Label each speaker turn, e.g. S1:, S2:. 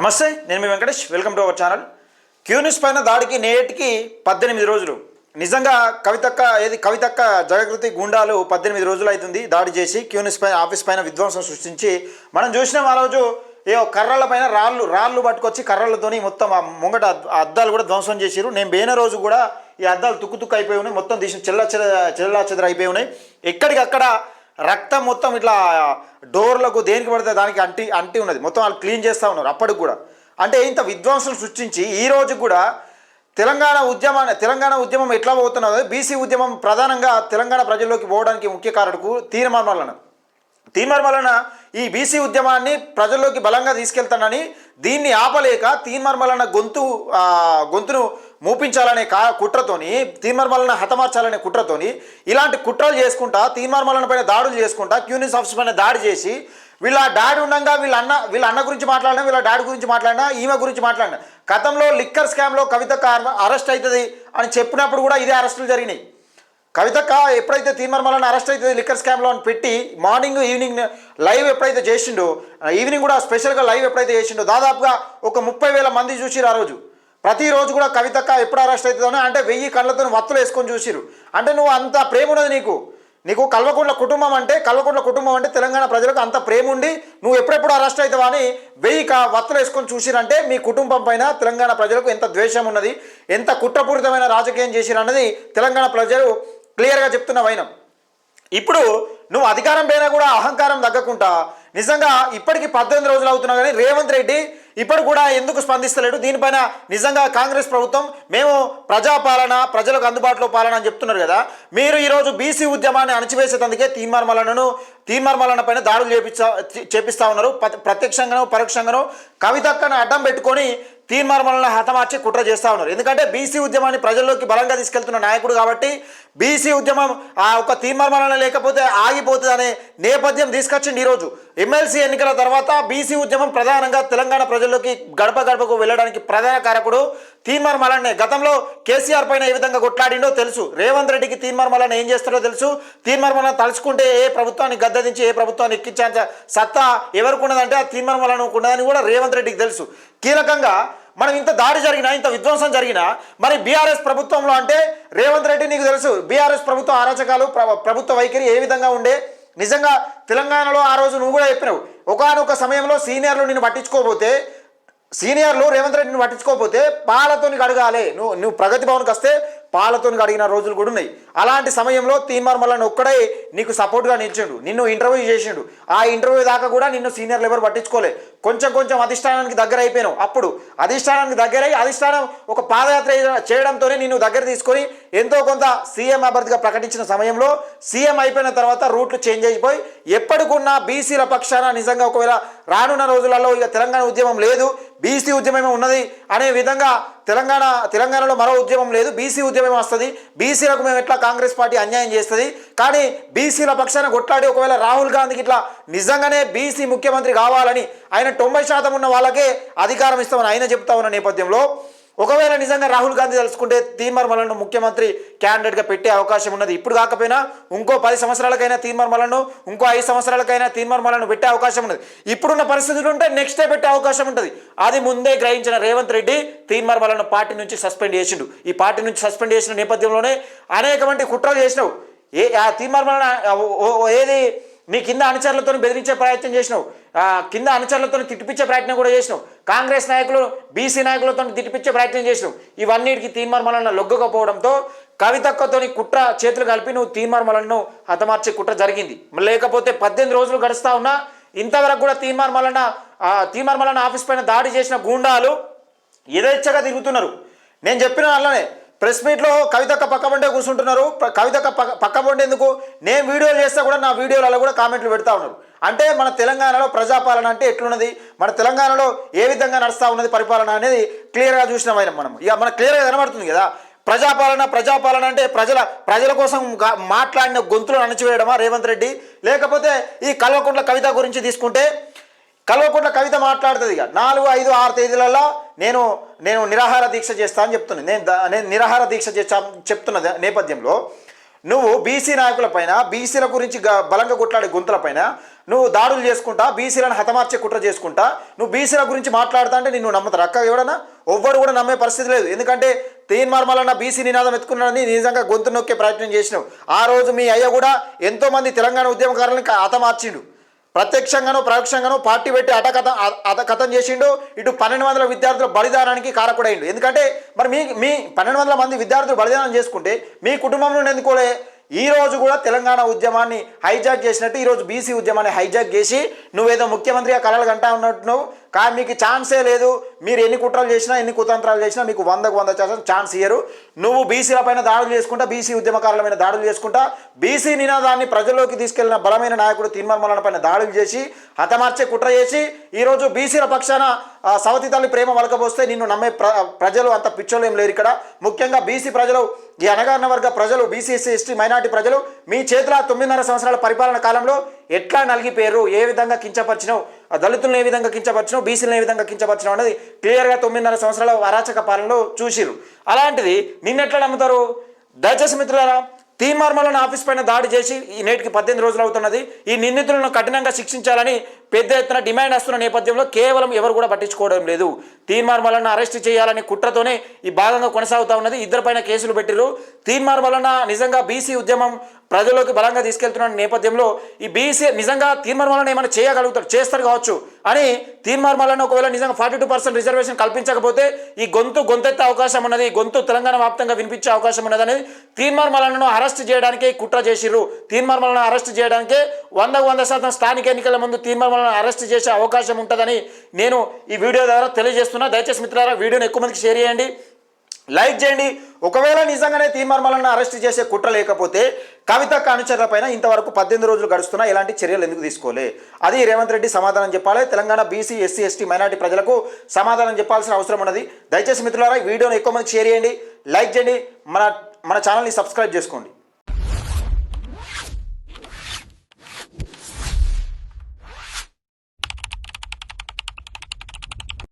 S1: నమస్తే నేను మీ Venkatesh. Welcome to our channel. క్యూనిస్ పైన దాడికి నేటికి పద్దెనిమిది రోజులు. నిజంగా కవితక్క ఏది కవితక్క జగకృతి గుండాలు పద్దెనిమిది రోజులు అవుతుంది దాడి చేసి క్యూనిస్ పైన ఆఫీస్ పైన విధ్వంసం సృష్టించి. మనం చూసినాం ఆ రోజు ఏ కర్రల పైన రాళ్ళు రాళ్ళు పట్టుకొచ్చి కర్రలతోని మొత్తం ఆ ముంగట అద్దాలు కూడా ధ్వంసం చేసిరు నేను పోయిన రోజు కూడా ఈ అద్దాలు తుక్కు తుక్కు అయిపోయి ఉన్నాయి. మొత్తం తీసి చెల్ల చెల్ల చెల్లా చెదర అయిపోయి ఉన్నాయి. ఎక్కడికక్కడ రక్తం మొత్తం ఇట్లా డోర్లకు దేనికి పడితే దానికి అంటి అంటి ఉన్నది. మొత్తం వాళ్ళు క్లీన్ చేస్తూ ఉన్నారు అప్పటికి కూడా. అంటే ఇంత విధ్వంసం సృష్టించి ఈ రోజు కూడా తెలంగాణ ఉద్యమాన్ని తెలంగాణ ఉద్యమం ఎట్లా పోతున్నదో బీసీ ఉద్యమం ప్రధానంగా తెలంగాణ ప్రజల్లోకి పోవడానికి ముఖ్య కారకుడు తీర్మానం తీర్మానం వలన ఈ బీసీ ఉద్యమాన్ని ప్రజల్లోకి బలంగా తీసుకెళ్తానని దీన్ని ఆపలేక తీన్మర్మలన్న గొంతు గొంతును మూపించాలనే కా కుట్రతోని తీన్మర్మలను హతమార్చాలనే కుట్రతోని ఇలాంటి కుట్రలు చేసుకుంటా తీన్మర్మలన పైన దాడులు చేసుకుంటా క్యూనిస్ ఆఫీస్ పైన దాడి చేసి వీళ్ళ డాడీ ఉండగా వీళ్ళ అన్న వీళ్ళ అన్న గురించి మాట్లాడినా వీళ్ళ డాడీ గురించి మాట్లాడినా ఈమె గురించి మాట్లాడినా. గతంలో లిక్కర్ స్కామ్లో కవిత అరెస్ట్ అవుతుంది అని చెప్పినప్పుడు కూడా ఇదే అరెస్టులు జరిగినాయి. కవితక్క ఎప్పుడైతే తీర్మర్మలను అరెస్ట్ అవుతుంది లిక్కర్ స్కామ్లో అని పెట్టి మార్నింగ్ ఈవినింగ్ లైవ్ ఎప్పుడైతే చేసిండో ఈవినింగ్ కూడా స్పెషల్గా లైవ్ ఎప్పుడైతే చేసిండో దాదాపుగా ఒక ముప్పై వేల మంది చూసిరు ఆ రోజు. ప్రతిరోజు కూడా కవితక్క ఎప్పుడు అరెస్ట్ అవుతుందో అంటే వెయ్యి కళ్ళతో వత్తులు వేసుకొని చూసిరు. అంటే నువ్వు అంత ప్రేమ ఉన్నది నీకు. నీకు కల్వకుంట్ల కుటుంబం అంటే కల్వకుంట్ల కుటుంబం అంటే తెలంగాణ ప్రజలకు అంత ప్రేమ ఉండి నువ్వు ఎప్పుడెప్పుడు అరెస్ట్ అవుతావా అని వెయ్యి క వత్తులు వేసుకొని చూసిరంటే మీ కుటుంబం పైన తెలంగాణ ప్రజలకు ఎంత ద్వేషం ఉన్నది ఎంత కుట్రపూరితమైన రాజకీయం చేసిరన్నది తెలంగాణ ప్రజలు క్లియర్గా చెప్తున్న వైనం. ఇప్పుడు నువ్వు అధికారం పోయినా కూడా అహంకారం తగ్గకుండా నిజంగా ఇప్పటికి పద్దెనిమిది రోజులు అవుతున్నా కానీ రేవంత్ రెడ్డి ఇప్పుడు కూడా ఎందుకు స్పందిస్తలేడు? దీనిపైన నిజంగా కాంగ్రెస్ ప్రభుత్వం మేము ప్రజాపాలన ప్రజలకు అందుబాటులో పాలన అని చెప్తున్నారు కదా. మీరు ఈరోజు బీసీ ఉద్యమాన్ని అణచివేసేందుకే తీర్మార్మలను తీర్మార్మలన పైన దాడులు చేపిస్తా చేపిస్తా ఉన్నారు. ప్రత్యక్షంగానో పరోక్షంగానో కవితక్కను అడ్డం పెట్టుకొని తీర్మార్మలను హతమార్చి కుట్ర చేస్తూ ఉన్నారు. ఎందుకంటే బీసీ ఉద్యమాన్ని ప్రజల్లోకి బలంగా తీసుకెళ్తున్న నాయకుడు కాబట్టి బీసీ ఉద్యమం ఆ ఒక తీర్మార్మలన లేకపోతే ఆగిపోతుంది అనే నేపథ్యం తీసుకొచ్చింది ఈరోజు. ఎమ్మెల్సీ ఎన్నికల తర్వాత బీసీ ఉద్యమం ప్రధానంగా తెలంగాణ ప్రజల్లోకి గడప గడపకు వెళ్ళడానికి ప్రధాన కారకుడు తీర్మార్మలనే గతంలో కేసీఆర్ పైన ఏ విధంగా కొట్లాడిండో తెలుసు. రేవంత్ రెడ్డికి తీర్మార్మలన ఏం చేస్తాడో తెలుసు. తీర్మార్మలన తలుచుకుంటే ఏ ప్రభుత్వాన్ని గద్దదించి ఏ ప్రభుత్వాన్ని ఎక్కించే సత్తా ఎవరికి ఉన్నదంటే ఆ తీర్మార్మలన ఉన్నదని కూడా రేవంత్ రెడ్డికి తెలుసు. కీలకంగా మనం ఇంత దాడి జరిగినా ఇంత విధ్వంసం జరిగినా మరి బీఆర్ఎస్ ప్రభుత్వంలో అంటే రేవంత్ రెడ్డి నీకు తెలుసు బీఆర్ఎస్ ప్రభుత్వ అరాచకాలు ప్రభుత్వ వైఖరి ఏ విధంగా ఉండే? నిజంగా తెలంగాణలో ఆ రోజు నువ్వు కూడా చెప్పినావు ఒకనొక సమయంలో సీనియర్లు నిన్ను పట్టించుకోకపోతే సీనియర్లు రేవంత్ రెడ్డిని పట్టించుకోకపోతే పాలతోని అడగాలి నువ్వు నువ్వు ప్రగతి భవన్కి వస్తే పాలతోని అడిగిన రోజులు కూడా ఉన్నాయి. అలాంటి సమయంలో తీన్మార్మల్లని ఒక్కడే నీకు సపోర్ట్గా నిలిచిండు. నిన్ను ఇంటర్వ్యూ చేసిండు. ఆ ఇంటర్వ్యూ దాకా కూడా నిన్ను సీనియర్ ఎవరు పట్టించుకోలే. కొంచెం కొంచెం అధిష్టానానికి దగ్గర అయిపోయినావు. అప్పుడు అధిష్టానానికి దగ్గర అయి అధిష్టానం ఒక పాదయాత్ర చేయడంతోనే నిన్ను దగ్గర తీసుకొని ఎంతో కొంత సీఎం అభ్యర్థిగా ప్రకటించిన సమయంలో సీఎం అయిపోయిన తర్వాత రూట్లు చేంజ్ అయిపోయి ఎప్పటికున్నా బీసీల పక్షాన నిజంగా ఒకవేళ రానున్న రోజులలో ఇక తెలంగాణ ఉద్యమం లేదు బీసీ ఉద్యమమే ఉన్నది అనే విధంగా తెలంగాణ తెలంగాణలో మరో ఉద్యమం లేదు బీసీ ఉద్యమం వస్తుంది. బీసీలకు మేము ఎట్లా కాంగ్రెస్ పార్టీ అన్యాయం చేస్తుంది? కానీ బీసీల పక్షాన కొట్లాడి ఒకవేళ రాహుల్ గాంధీకి ఇట్లా నిజంగానే బీసీ ముఖ్యమంత్రి కావాలని ఆయన తొంభై శాతం ఉన్న వాళ్ళకే అధికారం ఇస్తామని ఆయన చెప్తా ఉన్న నేపథ్యంలో ఒకవేళ నిజంగా రాహుల్ గాంధీ తెలుసుకుంటే తీర్మార్మలను ముఖ్యమంత్రి క్యాండిడేట్గా పెట్టే అవకాశం ఉన్నది. ఇప్పుడు కాకపోయినా ఇంకో పది సంవత్సరాలకైనా తీర్మార్మలను ఇంకో ఐదు సంవత్సరాలకైనా తీర్మార్మలను పెట్టే అవకాశం ఉన్నది. ఇప్పుడున్న పరిస్థితులు ఉంటే నెక్స్ట్ డే పెట్టే అవకాశం ఉంటుంది. అది ముందే గ్రహించిన రేవంత్ రెడ్డి తీర్మార్మలను పార్టీ నుంచి సస్పెండ్ చేసిండు. ఈ పార్టీ నుంచి సస్పెండ్ చేసిన నేపథ్యంలోనే అనేకమంది కుట్రలు చేసినావు. ఏ ఆ తీర్మార్మలన ఏది నీ కింద అనుచరులతో బెదిరించే ప్రయత్నం చేసినావు. కింద అనుచరులతో తిట్టిపించే ప్రయత్నం కూడా చేసినావు. కాంగ్రెస్ నాయకులు బీసీ నాయకులతో తిట్టిపించే ప్రయత్నం చేసినావు. ఇవన్నిటికి తీర్మార్మలను లొగ్గకపోవడంతో కవితక్కతోని కుట్ర చేతులు కలిపి నువ్వు తీర్మార్మలను హతమార్చే కుట్ర జరిగింది. లేకపోతే పద్దెనిమిది రోజులు గడుస్తా ఉన్నా ఇంతవరకు కూడా తీర్మార్మలన తీర్మార్మలన ఆఫీస్ పైన దాడి చేసిన గూండాలు యథేచ్ఛగా తిరుగుతున్నారు. నేను చెప్పిన అలానే ప్రెస్ మీట్లో కవితక్క పక్క బండే కూర్చుంటున్నారు. కవితక్క పక్క పక్క ఎందుకు నేను వీడియోలు చేస్తే కూడా నా వీడియోలలో కూడా కామెంట్లు పెడతా ఉన్నారు. అంటే మన తెలంగాణలో ప్రజాపాలన అంటే ఎట్లున్నది? మన తెలంగాణలో ఏ విధంగా నడుస్తూ ఉన్నది పరిపాలన అనేది క్లియర్గా చూసిన వైనం మనం. ఇక మనకు క్లియర్గా కనబడుతుంది కదా? ప్రజాపాలన ప్రజాపాలన అంటే ప్రజల ప్రజల కోసం మాట్లాడిన గొంతులను అణచివేయడమా రేవంత్ రెడ్డి? లేకపోతే ఈ కల్వకుంట్ల కవిత గురించి తీసుకుంటే కల్వకుంట్ల కవిత మాట్లాడుతుంది ఇక. నాలుగు ఐదు ఆరు తేదీలలో నేను నేను నిరాహార దీక్ష చేస్తా అని చెప్తున్నాను నేను దా- నేను నిరాహార దీక్ష చేస్తా చెప్తున్న నేపథ్యంలో నువ్వు బీసీ నాయకులపైన బీసీల గురించి గ- బలంగా కొట్లాడే గుంతలపైన నువ్వు దాడులు చేసుకుంటా బీసీలను హతమార్చే కుట్ర చేసుకుంటా నువ్వు బీసీల గురించి మాట్లాడుతా అంటే నిన్ను నమ్మతారు? అక్క ఎవడన్నా? ఎవ్వరు కూడా నమ్మే పరిస్థితి లేదు. ఎందుకంటే తీన్ మార్మలన్న బీసీ నినాదం ఎత్తుకున్నాడని నిజంగా గొంతు నొక్కే ప్రయత్నం చేసినావు. ఆ రోజు మీ అయ్య కూడా ఎంతోమంది తెలంగాణ ఉద్యమకారులను హతమార్చిండు. ప్రత్యక్షంగానో పరోక్షంగానో పార్టీ పెట్టి అటకథం అతకథం చేసిండు. ఇటు పన్నెండు వందల విద్యార్థుల బలిదానానికి కారకుడైండు. ఎందుకంటే మరి మీ మీ పన్నెండు వందల మంది విద్యార్థులు బలిదానం చేసుకుంటే మీ కుటుంబంలో ఎందుకోలే? ఈ రోజు కూడా తెలంగాణ ఉద్యమాన్ని హైజాక్ చేసినట్టు ఈరోజు బీసీ ఉద్యమాన్ని హైజాక్ చేసి నువ్వేదో ముఖ్యమంత్రిగా కలలు గంటా ఉన్నట్టు కానీ మీకు ఛాన్సే లేదు. మీరు ఎన్ని కుట్రలు చేసినా ఎన్ని కుతంత్రాలు చేసినా మీకు వందకు వంద శాతం ఛాన్స్ ఇయ్యరు. నువ్వు బీసీల పైన దాడులు చేసుకుంటా బీసీ ఉద్యమకారుల పైన దాడులు చేసుకుంటా బీసీ నినాదాన్ని ప్రజల్లోకి తీసుకెళ్ళిన బలమైన నాయకుడు తిన్మర్మలన పైన దాడులు చేసి హతమార్చే కుట్ర చేసి ఈరోజు బీసీల పక్షాన సవతి తల్లి ప్రేమ వలకపోస్తే నిన్ను నమ్మే ప్ర ప్రజలు అంత పిచ్చోళ్ళు ఏం లేరు ఇక్కడ. ముఖ్యంగా బీసీ ప్రజలు ఈ అనగారిన వర్గ ప్రజలు బీసీ ఎస్సీ ఎస్టీ మైనార్టీ ప్రజలు మీ చేతుల తొమ్మిదిన్నర సంవత్సరాల పరిపాలన కాలంలో ఎట్లా నలిగిపోయారు? ఏ విధంగా కించపరిచినావు? ఆ దళితులను ఏ విధంగా కించపరచడం బీసీలను ఏ విధంగా కించపరచడం అనేది క్లియర్గా తొమ్మిదిన్నర సంవత్సరాల అరాచక పాలనలో చూసిరు అలాంటిది నిన్నెట్లా నమ్ముతారు? దయచేసి మిత్రులారా తీమార్మలను ఆఫీస్ పైన దాడి చేసి ఈ నేటికి పద్దెనిమిది రోజులు అవుతున్నది. ఈ నిందితులను కఠినంగా శిక్షించాలని పెద్ద ఎత్తున డిమాండ్ వస్తున్న నేపథ్యంలో కేవలం ఎవరు కూడా పట్టించుకోవడం లేదు. తీర్మార్మలను అరెస్ట్ చేయాలనే కుట్రతోనే ఈ భాగంగా కొనసాగుతూ ఉన్నది. ఇద్దరిపైన కేసులు పెట్టిరు తీర్మార్మలన నిజంగా బీసీ ఉద్యమం ప్రజల్లోకి బలంగా తీసుకెళ్తున్న నేపథ్యంలో ఈ బీసీ నిజంగా తీర్మార్మలను ఏమైనా చేయగలుగుతారు? చేస్తారు కావచ్చు. అని తీర్మార్మలను ఒకవేళ నిజంగా ఫార్టీ టూ పర్సెంట్ రిజర్వేషన్ కల్పించకపోతే ఈ గొంతు గొంతెత్తే అవకాశం ఉన్నది. గొంతు తెలంగాణ వ్యాప్తంగా వినిపించే అవకాశం ఉన్నది అనేది తీర్మార్మలను అరెస్ట్ చేయడానికే కుట్ర చేసిర్రు. తీర్మార్మలను అరెస్ట్ చేయడానికే వంద వంద శాతం స్థానిక ఎన్నికల ముందు తీర్మార్మలను అరెస్ట్ చేసే అవకాశం ఉంటుందని నేను ఈ వీడియో ద్వారా తెలియజేస్తున్నా. దయచేసి మిత్రులారా వీడియోని ఎక్కువ మందికి షేర్ చేయండి. లైక్ చేయండి. ఒకవేళ నిజంగానే తీర్మార్మలను అరెస్ట్ చేసే కుట్ర లేకపోతే కవిత అనుచరులపైన ఇంతవరకు పద్దెనిమిది రోజులు గడుస్తున్నా ఎలాంటి చర్యలు ఎందుకు తీసుకోలే? అది రేవంత్ రెడ్డి సమాధానం చెప్పాలి. Telangana BC SC ST minority ప్రజలకు సమాధానం చెప్పాల్సిన అవసరం ఉన్నది. దయచేసి మిత్రులారా ఈ వీడియోని ఎక్కువ మందికి షేర్ చేయండి. లైక్ చేయండి. మన మన ఛానల్ని సబ్స్క్రైబ్ చేసుకోండి.